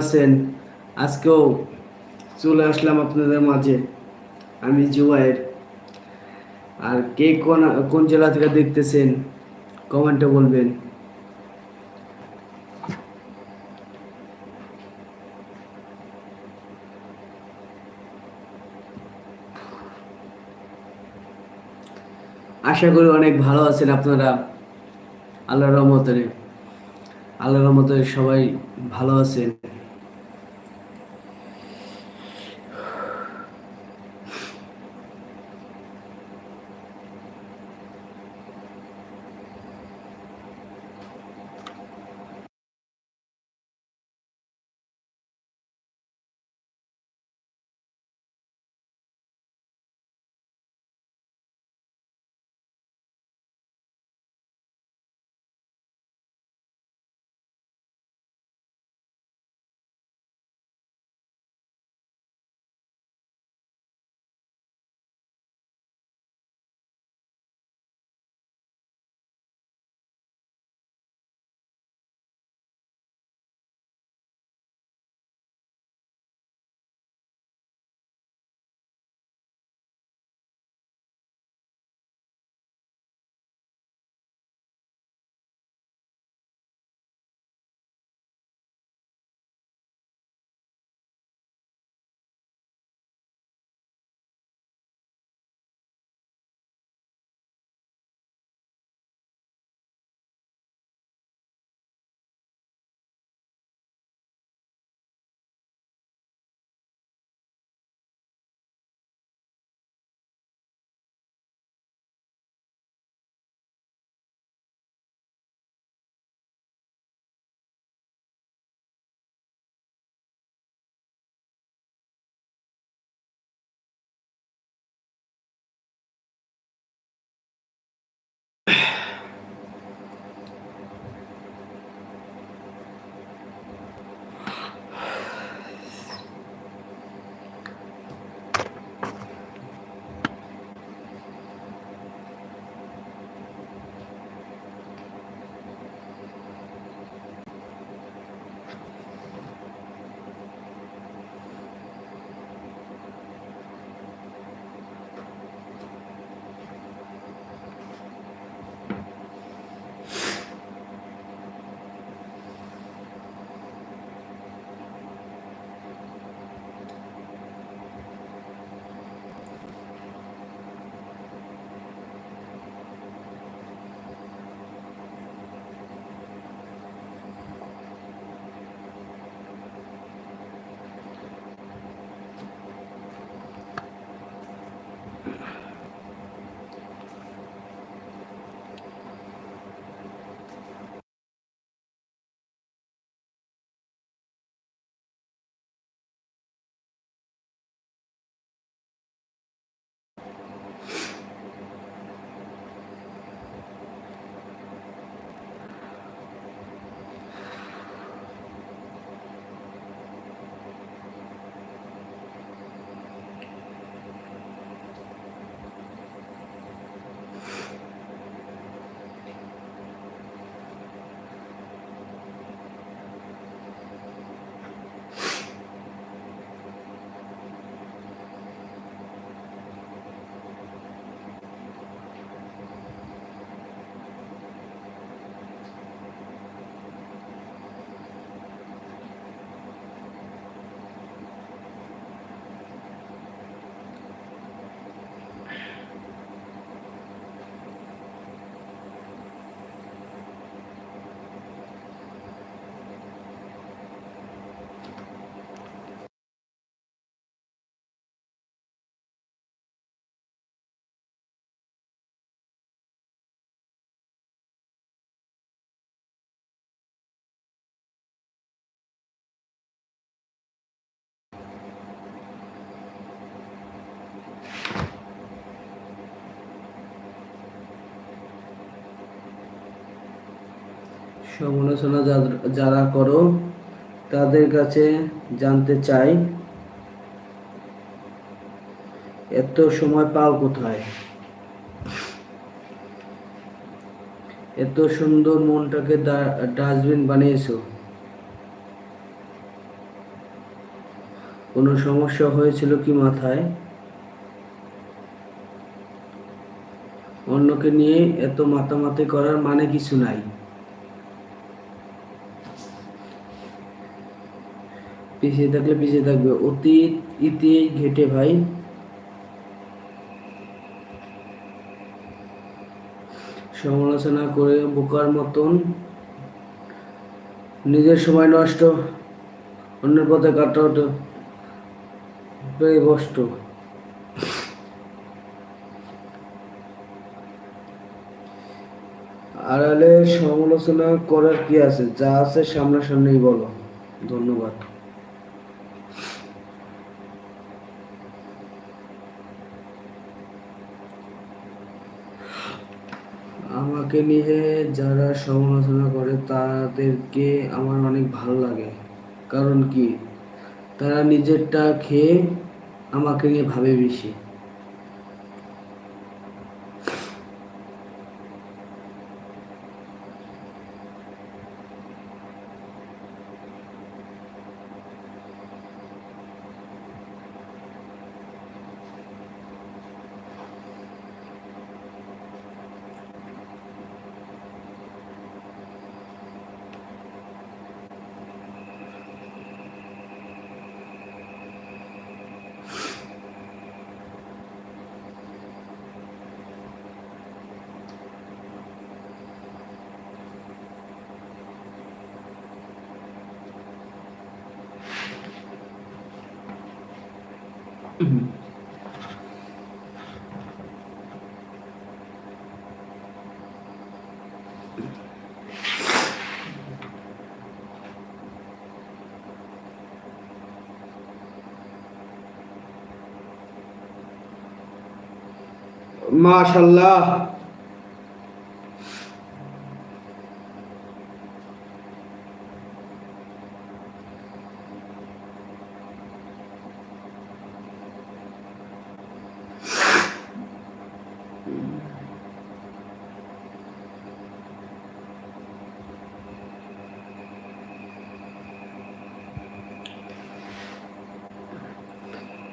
আছেন। আজকেও চলে আসলাম আপনাদের মাঝে। আমি জুবাইর আর কে কোন কোন জেলা থেকে দেখতেছেন, কমেন্টে বলবেন। আশা করি অনেক ভালো আছেন আপনারা। আল্লাহর রহমতে। আল্লাহর রহমতে সবাই ভালো আছেন। সমালোচনা যারা করো, তাদের কাছে জানতে চাই, এত সময় পাও কোথায়? এত সুন্দর মনটাকে ডাস্টবিন বানিয়েছো। কোনো সমস্যা হয়েছিল কি মাথায়? অন্যকে নিয়ে এত মাতামাতি করার মানে কিছু নাই। পিছিয়ে থাকলে পিছিয়ে থাকবে। অতীত, ইতি, ঘেটে ভাই। সমালোচনা করে বোকার মতন। নিজের সময় নষ্ট, অন্যের পথে কাটাটা কষ্ট আড়ালে সমালোচনা করার কি আছে? যা আছে সামনাসামনি বলো। ধন্যবাদ। আমাকে নিয়ে যারা সমালোচনা করে, তাদেরকে আমার অনেক ভালো লাগে। কারণ কি? তারা নিজেরটা খেয়ে আমাকে নিয়ে ভাবে বেশি। মাশাল্লাহ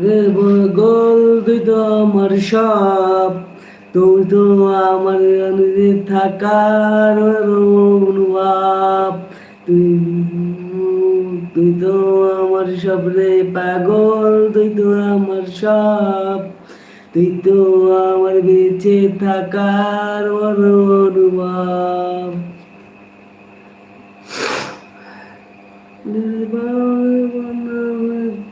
রে বগল তুই তো আমার সব। তুই তো আমার থাকার অনুভব। তুই তুই তো আমার সব রে পাগল তুই তো আমার সব। তুই তো আমার বেঁচে থাকার অনুভব।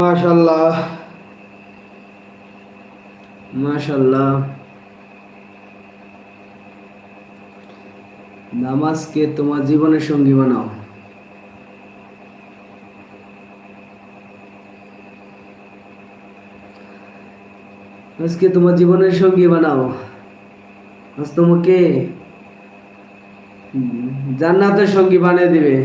মাশাল্লাহ মাশাল্লাহ নামাজকে তোমার জীবনের সঙ্গী বানাও। আজকে তোমার জীবনের সঙ্গী বানাও। আজ তোমাকে জান্নাতের সঙ্গী বানিয়ে দিবে।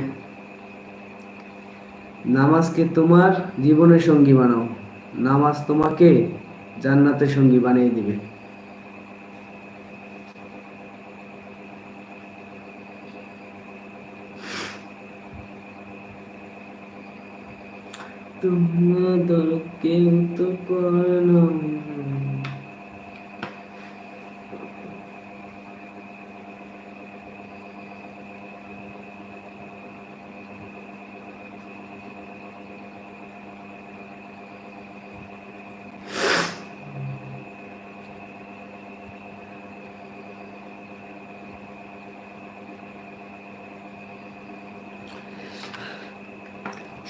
নামাজকে তোমার জীবনের সঙ্গী বানাও। নামাজ তোমাকে জান্নাতের সঙ্গী বানিয়ে দিবে। তোমাদের কেউ তো করে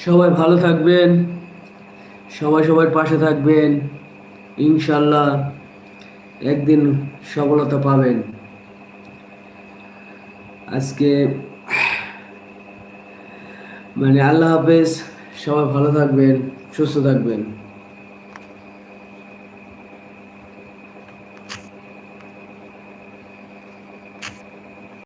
সবাই ভালো থাকবেন, সবাই সবার পাশে থাকবেন, ইনশাল্লাহ একদিন সফলতা পাবেন। আজকে মানে আল্লাহ হাফেজ, সবাই ভালো থাকবেন, সুস্থ থাকবেন।